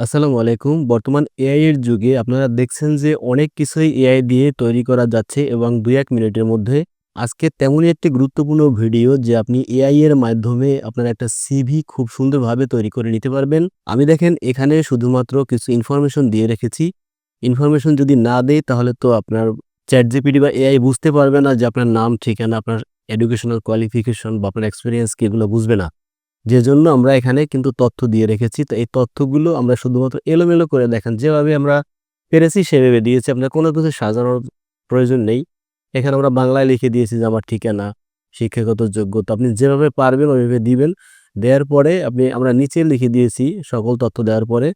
আসসালামু আলাইকুম। বর্তমান এআই এর যুগে আপনারা দেখছেন যে অনেক কিছুই এআই দিয়ে তৈরি করা যাচ্ছে এবং ২-১ মিনিটের মধ্যে। আজকে তেমনই একটি গুরুত্বপূর্ণ ভিডিও যে আপনি এআই এর মাধ্যমে আপনার একটা সিভি খুব সুন্দরভাবে তৈরি করে নিতে পারবেন। আমি দেখেন এখানে শুধুমাত্র কিছু ইনফরমেশন দিয়ে রেখেছি। ইনফরমেশন যদি না দেয় তাহলে তো আপনার ChatGPT বা এআই বুঝতে পারবে না যে আপনার নাম, ঠিকানা, আপনার এডুকেশনাল কোয়ালিফিকেশন বা আপনার এক্সপিরিয়েন্স কি এগুলো বুঝবে না। যেজন্য আমরা এখানে কিন্তু তথ্য দিয়ে রেখেছি। তো এই তথ্যগুলো আমরা শুধুমাত্র এলোমেলো করে দেখেন যেভাবে আমরা পেরেছি সেভাবে দিয়েছি। আপনার কোনো কিছু সাজানোর প্রয়োজন নেই। এখানে আমরা বাংলায় লিখে দিয়েছি যে আমার ঠিকানা, শিক্ষাগত যোগ্যতা। আপনি যেভাবে পারবেন ওইভাবে দিবেন। দেওয়ার পরে আপনি আমরা নিচে লিখে দিয়েছি সকল তথ্য দেওয়ার পরে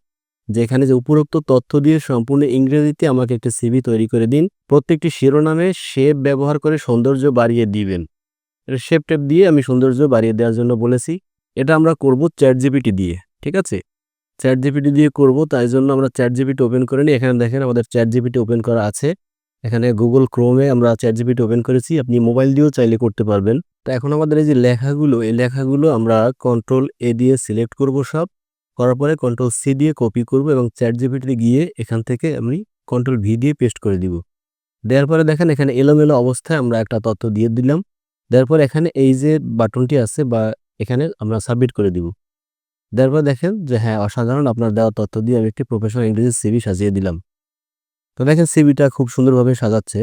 যে এখানে যে উপরোক্ত তথ্য দিয়ে সম্পূর্ণ ইংরেজিতে আমাকে একটা সিভি তৈরি করে দিন। প্রত্যেকটি শিরোনামে শেপ ব্যবহার করে সৌন্দর্য বাড়িয়ে দিবেন। এটা শেপ-টেপ দিয়ে আমি সৌন্দর্য বাড়িয়ে দেওয়ার জন্য বলেছি। এটা আমরা করব চ্যাট জিপিটি দিয়ে। ঠিক আছে? চ্যাট জিপিটি দিয়ে করব তাই জন্য আমরা চ্যাট জিপিটি ওপেন করে নিই। এখানে দেখেন আমাদের চ্যাট জিপিটি ওপেন করা আছে। এখানে গুগল ক্রোমে আমরা চ্যাট জিপিটি ওপেন করেছি। আপনি মোবাইল দিয়েও চাইলে করতে পারবেন। তো এখন আমাদের এই যে লেখাগুলো, এই লেখাগুলো আমরা কন্ট্রোল এ দিয়ে সিলেক্ট করব সব। করার পরে কন্ট্রোল সি দিয়ে কপি করব এবং ChatGPT তে গিয়ে এখান থেকে আমি কন্ট্রোল ভি দিয়ে পেস্ট করে দিব। দেওয়ার পরে দেখেন এখানে এলোমেলো অবস্থায় আমরা একটা তথ্য দিয়ে দিলাম। দেওয়ার পরে এখানে এই যে বাটনটি আছে বা এখানে আমরা সাবমিট করে দিব। তারপর দেখেন যে হ্যাঁ, অসাধারণ আপনার দেওয়া তথ্য দিয়ে আমি একটি প্রফেশনাল ইংরেজি সিভি সাজিয়ে দিলাম। তো দেখেন সিভিটা খুব সুন্দরভাবে সাজাচ্ছে।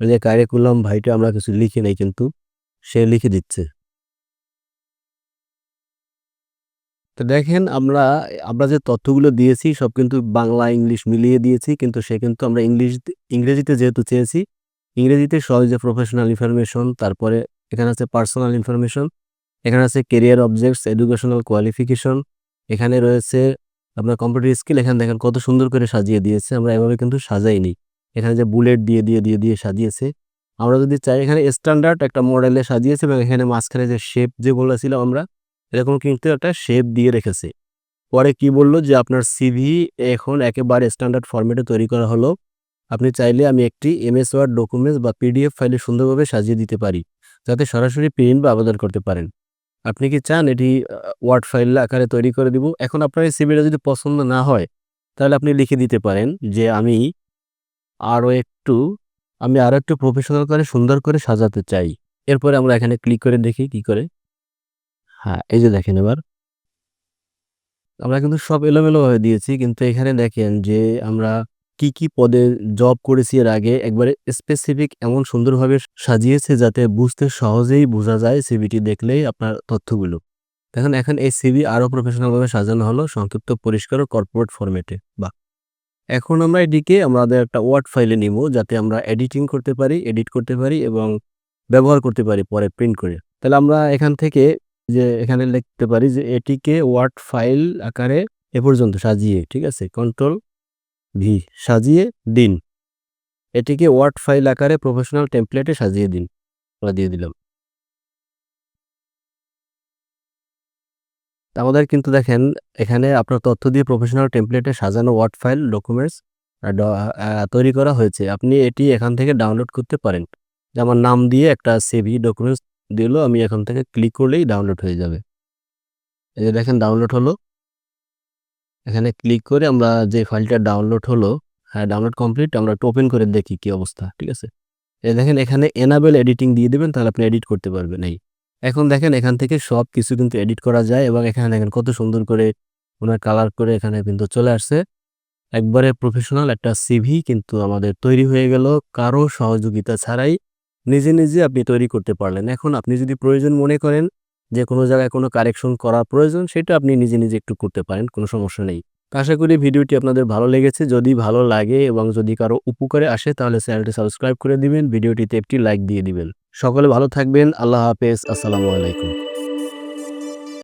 যে কারিকুলাম ভাইটা আমরা কিছু লিখি নাই কিন্তু সে লিখে দিচ্ছে। তো দেখেন আমরা আমরা যে তথ্যগুলো দিয়েছি সব কিন্তু বাংলা, ইংলিশ মিলিয়ে দিয়েছি। কিন্তু সে কিন্তু আমরা ইংলিশ ইংরেজিতে যেহেতু চেয়েছি, ইংরেজিতে সহজে প্রফেশনাল ইনফরমেশন, তারপরে এখানে আছে পার্সোনাল ইনফরমেশন, এখানে আছে কেরিয়ার অবজেক্টস, এডুকেশনাল কোয়ালিফিকেশন, এখানে রয়েছে আপনার কম্পিউটার স্কিল। এখানে দেখেন কত সুন্দর করে সাজিয়ে দিয়েছে। আমরা এভাবে কিন্তু সাজাইনি। এখানে যে বুলেট দিয়ে, দিয়ে, দিয়ে, দিয়ে সাজিয়েছে। আমরা যদি চাই এখানে স্ট্যান্ডার্ড একটা মডেলে সাজিয়েছে এবং এখানে মাঝখানে যে শেপ যে বলেছিলাম আমরা, এরকম কিন্তু একটা শেপ দিয়ে রেখেছে। পরে কি বলল যে আপনার সিভি এখন একেবারে স্ট্যান্ডার্ড ফরম্যাটে তৈরি করা হলো। আপনি চাইলে আমি একটি এমএস ওয়ার্ড ডকুমেন্টস বা পিডিএফ ফাইলে সুন্দরভাবে সাজিয়ে দিতে পারি। যাতে সরাসরি প্রিন্ট বা আবেদন করতে পারেন। আপনি কি চান এটি ওয়ার্ড ফাইল আকারে তৈরি করে দিব? এখন আপনার এই সিভিটা যদি পছন্দ না হয়, তাহলে আপনি লিখে দিতে পারেন যে আমি আরও একটু আমি আরও একটু প্রফেশনাল করে সুন্দর করে সাজাতে চাই। এরপরে আমরা এখানে ক্লিক করে দেখি কি করে। হ্যাঁ, এই যে দেখেন এবার। আমরা কিন্তু সব এলোমেলোভাবে দিয়েছি। কিন্তু এখানে দেখেন যে আমরা কি, কি পদে জব করেছি এর আগে একবারে স্পেসিফিক এমন সুন্দরভাবে সাজিয়েছে যাতে বুঝতে সহজেই বোঝা যায় সিভিটি দেখলেই আপনার তথ্যগুলো। দেখেন এখন এই সিভি আরও প্রফেশনালভাবে সাজানো হলো সংক্ষিপ্ত, পরিষ্কার ও কর্পোরেট ফরম্যাটে। বা এখন আমরা এটিকে আমাদের একটা ওয়ার্ড ফাইলে নিব যাতে আমরা এডিটিং করতে পারি, এডিট করতে পারি এবং ব্যবহার করতে পারি পরে প্রিন্ট করে। তাহলে আমরা এখান থেকে যে এখানে লিখতে পারি যে এটিকে ওয়ার্ড ফাইল আকারে এ পর্যন্ত সাজিয়ে, ঠিক আছে? কন্ট্রোল ভি, সাজিয়ে দিন। এটিকে ওয়ার্ড ফাইল আকারে প্রফেশনাল টেমপ্লেটে সাজিয়ে দিন। আমরা দিয়ে দিলাম। আমাদের কিন্তু দেখেন, এখানে আপনার তথ্য দিয়ে প্রফেশনাল টেমপ্লেটে সাজানো ওয়ার্ড ফাইল, ডকুমেন্টস তৈরি করা হয়েছে। আপনি এটি এখান থেকে ডাউনলোড করতে পারেন। আমার নাম দিয়ে একটা সেভি ডকুমেন্টস দিল। আমি এখান থেকে ক্লিক করলেই ডাউনলোড হয়ে যাবে। এই যে দেখেন, ডাউনলোড হলো। এখানে ক্লিক করে আমরা যে ফাইলটা ডাউনলোড হলো, হ্যাঁ, ডাউনলোড কমপ্লিট। আমরা একটু ওপেন করে দেখি কি অবস্থা। ঠিক আছে? দেখেন এখানে এনাবেল এডিটিং দিয়ে দেবেন তাহলে আপনি এডিট করতে পারবেন এই। এখন দেখেন এখান থেকে সব কিছু কিন্তু এডিট করা যায় এবং এখানে দেখেন কত সুন্দর করে ওনার কালার করে এখানে কিন্তু চলে আসছে। একবারে প্রফেশনাল একটা সিভি কিন্তু আমাদের তৈরি হয়ে গেল কারও সহযোগিতা ছাড়াই। নিজে, নিজে আপনি তৈরি করতে পারলেন। এখন আপনি যদি প্রয়োজন মনে করেন যে কোনো জায়গায় কোনো কারেকশন করার প্রয়োজন সেটা আপনি নিজে, নিজে একটু করতে পারেন। কোনো সমস্যা নেই। আশা করি ভিডিওটি আপনাদের ভালো লেগেছে। যদি ভালো লাগে এবং যদি কারও উপকারে আসে তাহলে চ্যানেলটি সাবস্ক্রাইব করে দিবেন। ভিডিওটিতে একটি লাইক দিয়ে দিবেন। সকলে ভালো থাকবেন। আল্লাহ হাফেজ। আসসালামু আলাইকুম।